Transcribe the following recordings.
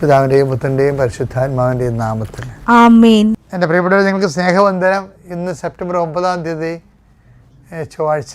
പിതാവിന്റെയും പുത്രന്റെയും പരിശുദ്ധാത്മാവിന്റെയും നാമത്തിൽ. എന്റെ പ്രിയപ്പെട്ടവർ നിങ്ങൾക്ക് സ്നേഹവന്ദനം. ഇന്ന് സെപ്റ്റംബർ ഒമ്പതാം തീയതി ചൊവ്വാഴ്ച.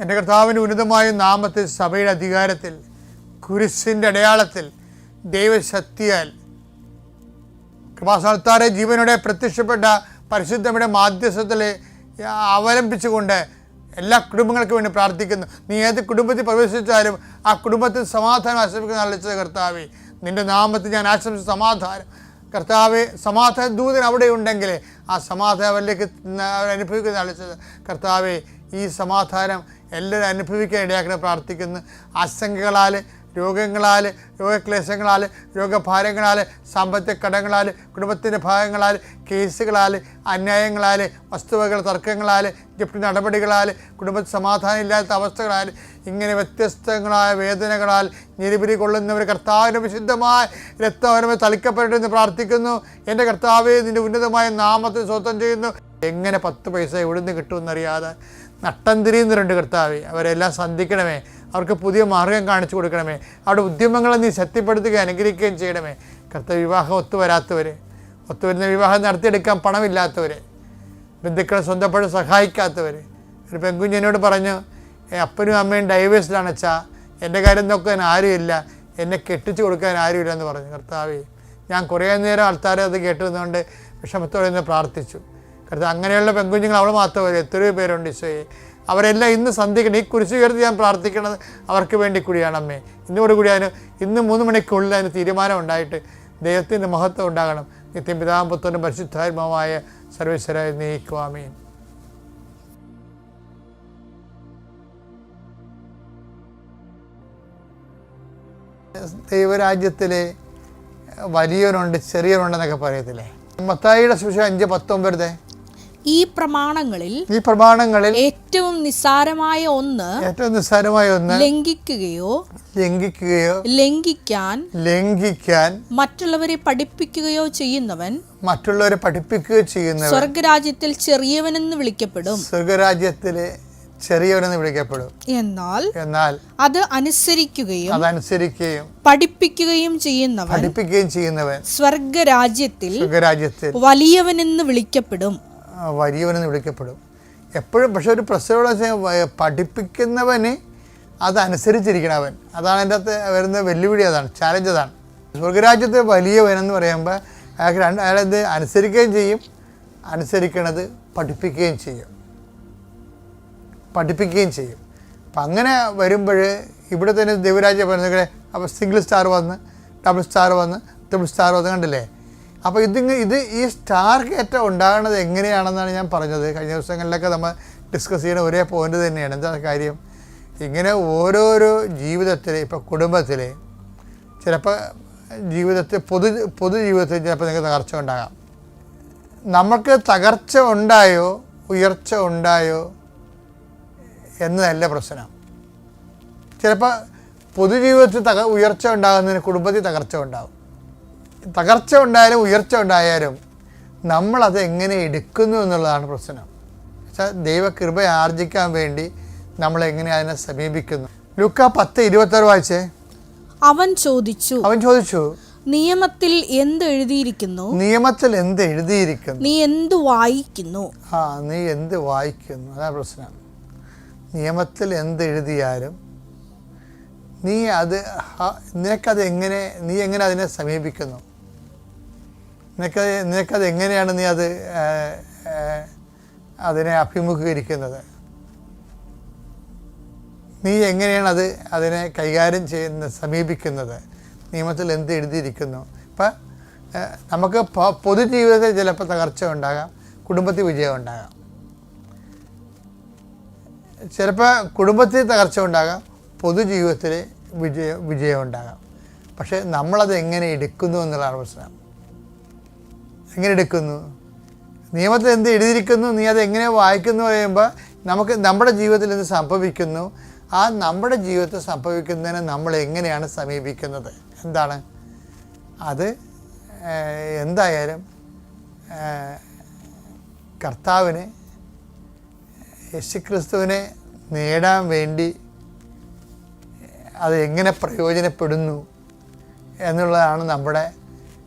എന്റെ കർത്താവിന്റെ ഉന്നതമായ നാമത്തിൽ സഭയുടെ അധികാരത്തിൽ കുരിശിന്റെ അടയാളത്തിൽ ദൈവശക്തിയാൽ കൃപാസ്ഥാനത്താറെ ജീവനോടെ പ്രത്യക്ഷപ്പെട്ട പരിശുദ്ധമയുടെ മാധ്യസ്ഥത്തിൽ അവലംബിച്ചുകൊണ്ട് എല്ലാ കുടുംബങ്ങൾക്കും വേണ്ടി പ്രാർത്ഥിക്കുന്നു. നീ ഏത് കുടുംബത്തിൽ പ്രവേശിച്ചാലും ആ കുടുംബത്തിൽ സമാധാനം ആശംസിക്കുന്ന അളിച്ചത് കർത്താവേ നിന്റെ നാമത്തിൽ ഞാൻ ആശംസിച്ച സമാധാനം. കർത്താവ് സമാധാന ദൂതൻ അവിടെ ഉണ്ടെങ്കിൽ ആ സമാധാനം അവരിലേക്ക് അനുഭവിക്കുന്ന അളിച്ചത് കർത്താവേ ഈ സമാധാനം എല്ലാവരും അനുഭവിക്കാൻ ഇടയാക്കണം പ്രാർത്ഥിക്കുന്നു. ആശങ്കകളാൽ രോഗങ്ങളാൽ രോഗക്ലേശങ്ങളാൽ രോഗഭാരങ്ങളാൽ സാമ്പത്തിക കടങ്ങളാൽ കുടുംബത്തിന്റെ ഭാഗങ്ങളാൽ കേസുകളാൽ അന്യായങ്ങളാൽ വസ്തുവകൾ തർക്കങ്ങളാൽ ജപ്തി നടപടികളാൽ കുടുംബത്തിൽ സമാധാനം ഇല്ലാത്ത അവസ്ഥകളാൽ ഇങ്ങനെ വ്യത്യസ്തങ്ങളായ വേദനകളാൽ ഞെരിപിരി കൊള്ളുന്നവർ കർത്താവിന്റെ വിശുദ്ധമായ രക്തപരമെ തളിക്കപ്പെടട്ടെന്ന് പ്രാർത്ഥിക്കുന്നു. എന്റെ കർത്താവെ നിന്റെ ഉന്നതമായ നാമത്തെ സ്വന്തം ചെയ്യുന്നു. എങ്ങനെ പത്ത് പൈസ എവിടുന്ന് കിട്ടുമെന്നറിയാതെ നട്ടം രണ്ട് കർത്താവെ അവരെല്ലാം സന്ധിക്കണമേ. അവർക്ക് പുതിയ മാർഗം കാണിച്ചു കൊടുക്കണമേ. അവരുടെ ഉദ്യമങ്ങളെ നീ ശക്തിപ്പെടുത്തുകയും അനുഗ്രഹിക്കുകയും ചെയ്യണമേ. കർത്താവ് വിവാഹം ഒത്തുവരാത്തവർ ഒത്തുവരുന്ന വിവാഹം നടത്തിയെടുക്കാൻ പണമില്ലാത്തവർ ബന്ധുക്കളെ സ്വന്തപ്പെട്ട് സഹായിക്കാത്തവർ ഒരു പെങ്കുഞ്ഞിനോട് പറഞ്ഞു അപ്പനും അമ്മയും ഡൈവേഴ്സിലാണ് അച്ഛാ. എന്റെ കാര്യം നോക്കാൻ ആരുമില്ല. എന്നെ കെട്ടിച്ചു കൊടുക്കാൻ ആരുമില്ല എന്ന് പറഞ്ഞു. കർത്താവേ ഞാൻ കുറേ നേരം ആൾക്കാരെ അത് കേട്ടിരുന്നുകൊണ്ട് വിഷമത്തോടെ നിന്ന് പ്രാർത്ഥിച്ചു. കർത്താവ് അങ്ങനെയുള്ള പെൺകുഞ്ഞുങ്ങൾ അവൾ മാത്രമല്ല എത്രയോ പേരുണ്ട് ഈശോയെ. അവരെല്ലാം ഇന്ന് സന്ധിക്കണം ഈ കുരിശ് ഉയർത്തി ഞാൻ പ്രാർത്ഥിക്കുന്നത് അവർക്ക് വേണ്ടി കൂടിയാണ് അമ്മേ. ഇന്നോട് കൂടി അതിന് ഇന്ന് മൂന്ന് മണിക്കുള്ളിൽ അതിന് തീരുമാനം ഉണ്ടായിട്ട് ദൈവത്തിന്റെ മഹത്വം ഉണ്ടാകണം. നിത്യം പിതാമ്പുത്രനും പരിശുദ്ധാത്മാവായ സർവേശ്വരായി നീക്കുവാമീൻ ദൈവരാജ്യത്തിലെ വലിയവനുണ്ട് ചെറിയവനുണ്ടെന്നൊക്കെ പറയത്തില്ലേ? മത്തായിയുടെ സുവിശേഷം അഞ്ച് പത്തൊമ്പത് ഈ പ്രമാണങ്ങളിൽ ഈ പ്രമാണങ്ങളിൽ ഏറ്റവും നിസ്സാരമായ ഒന്ന് ഏറ്റവും നിസ്സാരമായ ഒന്ന് ലംഘിക്കുകയോ ലംഘിക്കുകയോ ലംഘിക്കാൻ ലംഘിക്കാൻ മറ്റുള്ളവരെ പഠിപ്പിക്കുകയോ ചെയ്യുന്നവൻ മറ്റുള്ളവരെ പഠിപ്പിക്കുകയോ ചെയ്യുന്നവൻ സ്വർഗരാജ്യത്തിൽ ചെറിയവനെന്ന് വിളിക്കപ്പെടും. സ്വർഗരാജ്യത്തിലെ ചെറിയവനെന്ന് വിളിക്കപ്പെടും. എന്നാൽ എന്നാൽ അത് അനുസരിക്കുകയും അതനുസരിക്കുകയും പഠിപ്പിക്കുകയും ചെയ്യുന്നവൻ പഠിപ്പിക്കുകയും ചെയ്യുന്നവൻ സ്വർഗരാജ്യത്തിൽ സ്വർഗരാജ്യത്തിൽ വലിയവനെന്ന് വിളിക്കപ്പെടും. വലിയവനെന്ന് വിളിക്കപ്പെടും. എപ്പോഴും പക്ഷെ ഒരു പ്രശ്നമുള്ള പഠിപ്പിക്കുന്നവന് അതനുസരിച്ചിരിക്കണം അവൻ. അതാണ് എന്റെ അകത്ത് വരുന്ന വെല്ലുവിളി അതാണ് ചാലഞ്ച് അതാണ്. സ്വർഗരാജ്യത്തെ വലിയവനെന്ന് പറയുമ്പോൾ അയാൾക്ക് രണ്ട് അയാളത് അനുസരിക്കുകയും ചെയ്യും അനുസരിക്കണത് പഠിപ്പിക്കുകയും ചെയ്യും. പഠിപ്പിക്കുകയും ചെയ്യും. അപ്പം അങ്ങനെ വരുമ്പോൾ ഇവിടെ തന്നെ ദൈവരാജ്യം പറഞ്ഞ അപ്പോൾ സിംഗിൾ സ്റ്റാർ വന്ന് ഡബിൾ സ്റ്റാർ വന്ന് ട്രിപ്പിൾ സ്റ്റാർ വന്ന് കണ്ടില്ലേ? അപ്പോൾ ഇതിങ്ങ് ഇത് ഈ സ്റ്റാർ ഉണ്ടാകുന്നത് എങ്ങനെയാണെന്നാണ് ഞാൻ പറഞ്ഞത്. കഴിഞ്ഞ ദിവസങ്ങളിലൊക്കെ നമ്മൾ ഡിസ്കസ് ചെയ്യുന്ന ഒരേ പോയിന്റ് തന്നെയാണ്. എന്താ കാര്യം? ഇങ്ങനെ ഓരോരോ ജീവിതത്തിൽ ഇപ്പോൾ കുടുംബത്തിൽ ചിലപ്പോൾ ജീവിതത്തിൽ പൊതു പൊതുജീവിതത്തിൽ ചിലപ്പോൾ നിങ്ങൾക്ക് തകർച്ച ഉണ്ടാകാം. നമുക്ക് തകർച്ച ഉണ്ടായോ? ഉയർച്ച ഉണ്ടായോ? എന്നതല്ല പ്രശ്നം. ചിലപ്പോൾ പൊതുജീവിതത്തിൽ തക ഉയർച്ച ഉണ്ടാകുന്നതിന് കുടുംബത്തിൽ തകർച്ച ഉണ്ടാകും തകർച്ച ഉണ്ടായാലും ഉയർച്ച ഉണ്ടായാലും നമ്മളത് എങ്ങനെ എടുക്കുന്നു എന്നുള്ളതാണ് പ്രശ്നം. വെച്ചാൽ ദൈവകൃപ ആർജിക്കാൻ വേണ്ടി നമ്മൾ എങ്ങനെ അതിനെ സമീപിക്കുന്നു. ലുക്ക പത്ത് ഇരുപത്താറ് വായിച്ചേ? അവൻ ചോദിച്ചു അവൻ ചോദിച്ചു നിയമത്തിൽ എന്ത് എഴുതിയിരിക്കുന്നു? നിയമത്തിൽ എന്ത് എഴുതിയിരിക്കുന്നു? നീ എന്ത് വായിക്കുന്നു? ആ നീ എന്ത് വായിക്കുന്നു? അതാണ് പ്രശ്നം. നിയമത്തിൽ എന്ത് എഴുതിയാലും നീ അത് നിനക്കത് എങ്ങനെ നീ എങ്ങനെ അതിനെ സമീപിക്കുന്നു? നിനക്കത് നിനക്കത് എങ്ങനെയാണ് നീ അത് അതിനെ അഭിമുഖീകരിക്കുന്നത്? നീ എങ്ങനെയാണ് അത് അതിനെ കൈകാര്യം ചെയ്യുന്ന സമീപിക്കുന്നത്? നിയമത്തിൽ എന്ത് എഴുതിയിരിക്കുന്നു? ഇപ്പം നമുക്ക് പൊതുജീവിതത്തിൽ ചിലപ്പോൾ തകർച്ച ഉണ്ടാകാം കുടുംബത്തിൽ വിജയം ഉണ്ടാകാം. ചിലപ്പോൾ കുടുംബത്തിൽ തകർച്ച ഉണ്ടാകാം പൊതുജീവിതത്തിൽ വിജയ വിജയം ഉണ്ടാകാം. പക്ഷേ നമ്മളത് എങ്ങനെ എടുക്കുന്നു എന്നുള്ളതാണ് പ്രശ്നം. എങ്ങനെ എടുക്കുന്നു? നിയമത്തിൽ എന്ത് എഴുതിയിരിക്കുന്നു? നീ അത് എങ്ങനെ വായിക്കുന്നു പറയുമ്പോൾ നമുക്ക് നമ്മുടെ ജീവിതത്തിൽ എന്ത് സംഭവിക്കുന്നു? ആ നമ്മുടെ ജീവിതത്തിൽ സംഭവിക്കുന്നതിനെ നമ്മൾ എങ്ങനെയാണ് സമീപിക്കുന്നത്? എന്താണ്? അത് എന്തായാലും കർത്താവിനെ യേശുക്രിസ്തുവിനെ നേടാൻ വേണ്ടി അത് എങ്ങനെ പ്രയോജനപ്പെടുന്നു എന്നുള്ളതാണ് നമ്മുടെ